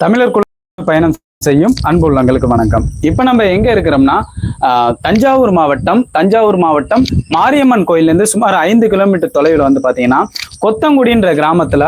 தமிழர் குழு பயணம் செய்யும் அன்பு உள்ளங்களுக்கு வணக்கம். இப்ப நம்ம எங்க இருக்கிறோம்னா தஞ்சாவூர் மாவட்டம் தஞ்சாவூர் மாவட்டம் மாரியம்மன் கோயிலேருந்து சுமார் ஐந்து கிலோமீட்டர் தொலைவில் வந்து பார்த்தீங்கன்னா கொத்தங்குடின்ற கிராமத்துல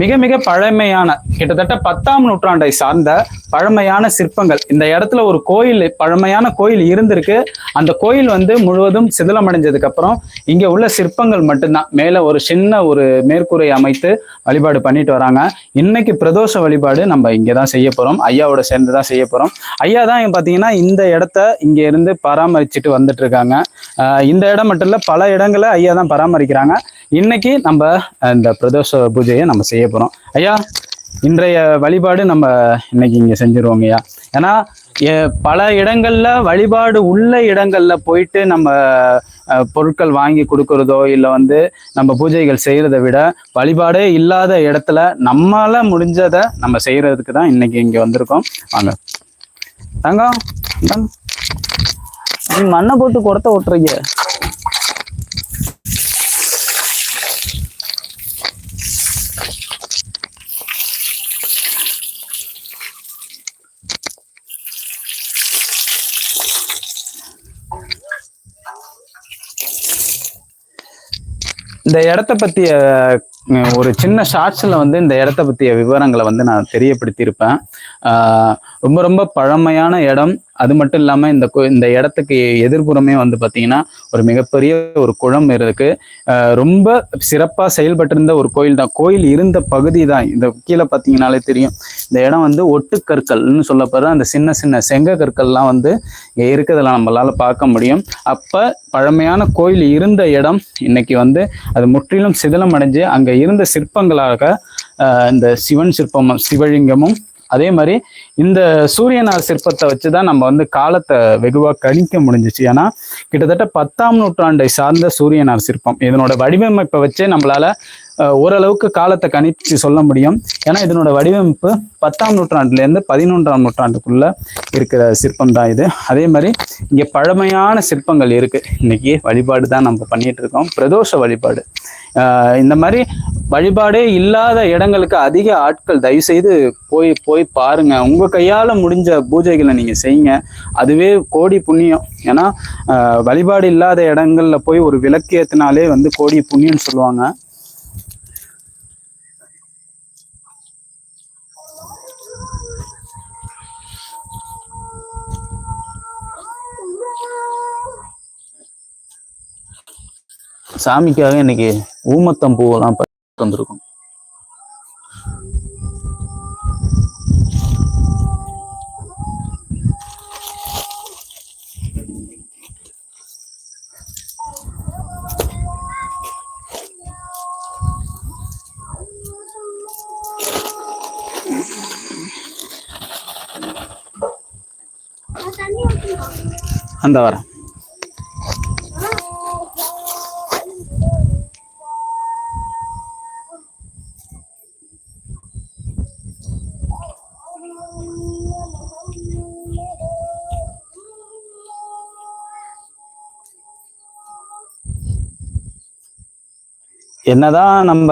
மிக மிக பழமையான கிட்டத்தட்ட பத்தாம் நூற்றாண்டை சார்ந்த பழமையான சிற்பங்கள். இந்த இடத்துல ஒரு கோயில் பழமையான கோயில் இருந்திருக்கு. அந்த கோயில் வந்து முழுவதும் சிதிலமடைஞ்சதுக்கு அப்புறம் இங்க உள்ள சிற்பங்கள் மட்டும்தான். மேல ஒரு சின்ன ஒரு மேற்கூரை அமைத்து வழிபாடு பண்ணிட்டு வராங்க. இன்னைக்கு பிரதோஷ வழிபாடு நம்ம இங்கே தான் செய்ய போறோம். ஐயாவோட சேர்ந்து தான் செய்ய போறோம். ஐயா தான் பார்த்தீங்கன்னா இந்த இடத்த இங்க இருந்து பராமரிச்சுட்டு வந்துட்டு இருக்காங்க ஆஹ் இந்த இடம் மட்டும் இல்ல பல இடங்களை ஐயா தான் பராமரிக்கிறாங்க. இன்னைக்கு நம்ம இந்த பிரதோஷ பூஜையை நம்ம செய்ய போறோம். ஐயா இன்றைய வழிபாடு நம்ம இன்னைக்கு இங்க செஞ்சிருவோங்க ஐயா. ஏன்னா பல இடங்கள்ல வழிபாடு உள்ள இடங்கள்ல போயிட்டு நம்ம அஹ், பொருட்கள் வாங்கி கொடுக்கறதோ இல்ல வந்து நம்ம பூஜைகள் செய்யறதை விட வழிபாடே இல்லாத இடத்துல நம்மளால முடிஞ்சதை நம்ம செய்யறதுக்கு தான் இன்னைக்கு இங்க வந்திருக்கோம். வாங்க. தங்கம். நீ மண்ணை போட்டு குடத்த ஓட்டுறீங்க. இந்த இடத்த பத்திய ஒரு சின்ன ஷார்ட்ஸ்ல வந்து இந்த இடத்த பத்திய விவரங்களை வந்து நான் தெரியப்படுத்தியிருப்பேன். ரொம்ப ரொம்ப பழமையான இடம். அது மட்டும் இல்லாம இந்த கோ- இந்த இடத்துக்கு எதிர்ப்புறமே வந்து பாத்தீங்கன்னா ஒரு மிகப்பெரிய ஒரு குளம் இருக்கு. ரொம்ப சிறப்பா செயல்பட்டிருந்த ஒரு கோயில் தான். கோயில் இருந்த பகுதி தான். இந்த கீழே பாத்தீங்கன்னாலே தெரியும். இந்த இடம் வந்து ஒட்டுக்கற்கள்னு சொல்லப்படுற அந்த சின்ன சின்ன செங்க கற்கள்லாம் வந்து இங்கே இருக்கிறதுல நம்மளால பார்க்க முடியும். அப்ப பழமையான கோயில் இருந்த இடம் இன்னைக்கு வந்து அது முற்றிலும் சிதிலம் அடைஞ்சு அங்க இருந்த சிற்பங்களாக இந்த சிவன் சிற்பமும் சிவலிங்கமும் அதே மாதிரி இந்த சூரியனார் சிற்பத்தை வச்சு தான் நம்ம வந்து காலத்தை வெகுவாக கணிக்க முடிஞ்சிச்சு. ஏன்னா கிட்டத்தட்ட பத்தாம் நூற்றாண்டை சார்ந்த சூரியனார் சிற்பம். இதனோட வடிவமைப்பை வச்சே நம்மளால ஓரளவுக்கு காலத்தை கணிச்சு சொல்ல முடியும். ஏன்னா இதனோட வடிவமைப்பு பத்தாம் நூற்றாண்டுலேருந்து பதினொன்றாம் நூற்றாண்டுக்குள்ள இருக்கிற சிற்பம் தான் இது. அதே மாதிரி இங்கே பழமையான சிற்பங்கள் இருக்கு. இன்னைக்கு வழிபாடு தான் நம்ம பண்ணிட்டு இருக்கோம். பிரதோஷ வழிபாடு. இந்த மாதிரி வழிபாடே இல்லாத இடங்களுக்கு அதிக ஆட்கள் தயவு செய்து போய் போய் பாருங்க. உங்க கையால முடிஞ்ச பூஜைகளை நீங்க செய்யுங்க. அதுவே கோடி புண்ணியம். ஏன்னா வழிபாடு இல்லாத இடங்கள்ல போய் ஒரு விளக்கேத்தினாலே வந்து கோடி புண்ணியம்னு சொல்லுவாங்க. சாமிக்காக இன்னைக்கு ஊமத்தம் பூவெல்லாம் பறித்து வந்திருக்கோம் அந்த வரேன் என்னதான் நம்ம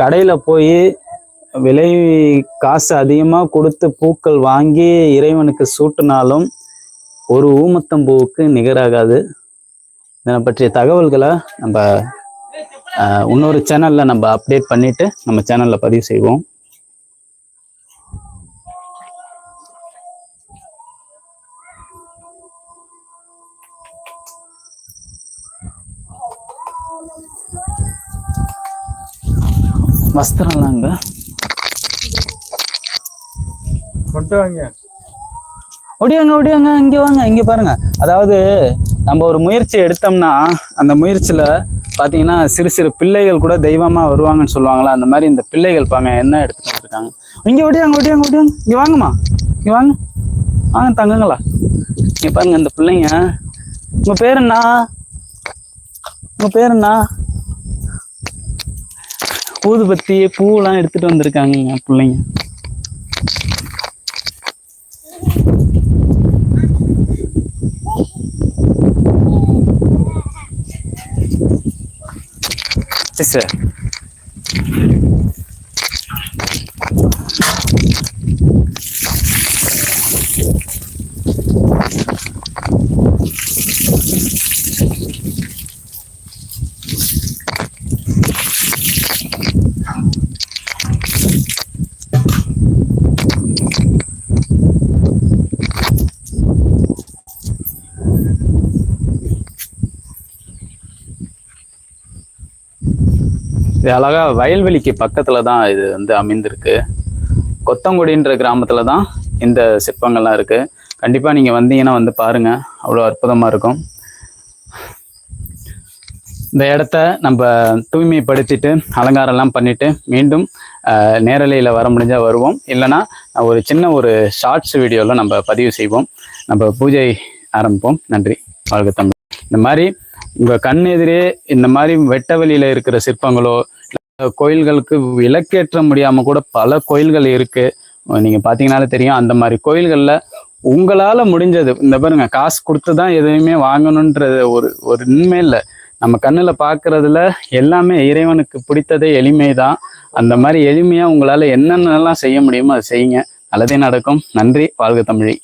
கடையில போய் விலை காசு அதிகமாக கொடுத்து பூக்கள் வாங்கி இறைவனுக்கு சூட்டினாலும் ஒரு ஊமத்தம்பூவுக்கு நிகராகாது. இதனை பற்றிய தகவல்களை நம்ம இன்னொரு சேனலில் நம்ம அப்டேட் பண்ணிட்டு நம்ம சேனலில் பதிவு செய்வோம். வஸ்திரம்லாங்க கொண்டு வாங்க. ஒடியாங்க ஒடியாங்க இங்க வாங்க இங்க பாருங்க. அதாவது நம்ம ஒரு முயற்சி எடுத்தோம்னா அந்த முயற்சியில பாத்தீங்கன்னா சிறு சிறு பிள்ளைகள் கூட தெய்வமா வருவாங்கன்னு சொல்லுவாங்களா? அந்த மாதிரி இந்த பிள்ளைகள் பாங்க என்ன எடுத்துட்டு இருக்காங்க இங்க ஒடியாங்க ஒடியாங்க ஒடியாங்க இங்க வாங்கம்மா. இங்க வாங்க. வாங்க தங்கங்களா. இங்க பாருங்க இந்த பிள்ளைங்க. உங்க பேர் என்ன? உங்க பேர் என்ன? ஊதுபத்தி பூவெல்லாம் எடுத்துட்டு வந்திருக்காங்க பிள்ளைங்க. சார். இது அழகாக வயல்வெளிக்கு பக்கத்தில் தான் இது வந்து அமைந்திருக்கு. கொத்தங்குடின்ற கிராமத்தில் தான் இந்த சிற்பங்கள்லாம் இருக்குது கண்டிப்பாக நீங்கள் வந்தீங்கன்னா வந்து பாருங்கள் அவ்வளோ அற்புதமாக இருக்கும். இந்த இடத்த நம்ம தூய்மைப்படுத்திட்டு அலங்காரம்லாம் பண்ணிட்டு மீண்டும் நேரலையில் வர முடிஞ்சால் வருவோம். இல்லைன்னா ஒரு சின்ன ஒரு ஷார்ட்ஸ் வீடியோவில் நம்ம பதிவு செய்வோம். நம்ம பூஜை ஆரம்பிப்போம். நன்றி. வாழ்க தமிழ் இந்த மாதிரி உங்கள் கண் எதிரே இந்த மாதிரி வெட்ட வெளியில் இருக்கிற சிற்பங்களோ கோயில்களுக்கு விளக்கேற்ற முடியாமல் கூட பல கோயில்கள் இருக்குது நீங்கள் பார்த்தீங்கனாலே தெரியும் அந்த மாதிரி கோயில்களில் உங்களால் முடிஞ்சது. இந்த பாருங்க காசு கொடுத்து தான் எதையுமே வாங்கணுன்றது ஒரு ஒரு உண்மை இல்லை. நம்ம கண்ணில் பார்க்குறதுல எல்லாமே இறைவனுக்கு பிடித்ததே எளிமை தான் அந்த மாதிரி எளிமையாக உங்களால் என்னென்னலாம் செய்ய முடியுமோ அதை செய்யுங்க. நல்லதே நடக்கும். நன்றி. வாழ்க தமிழி.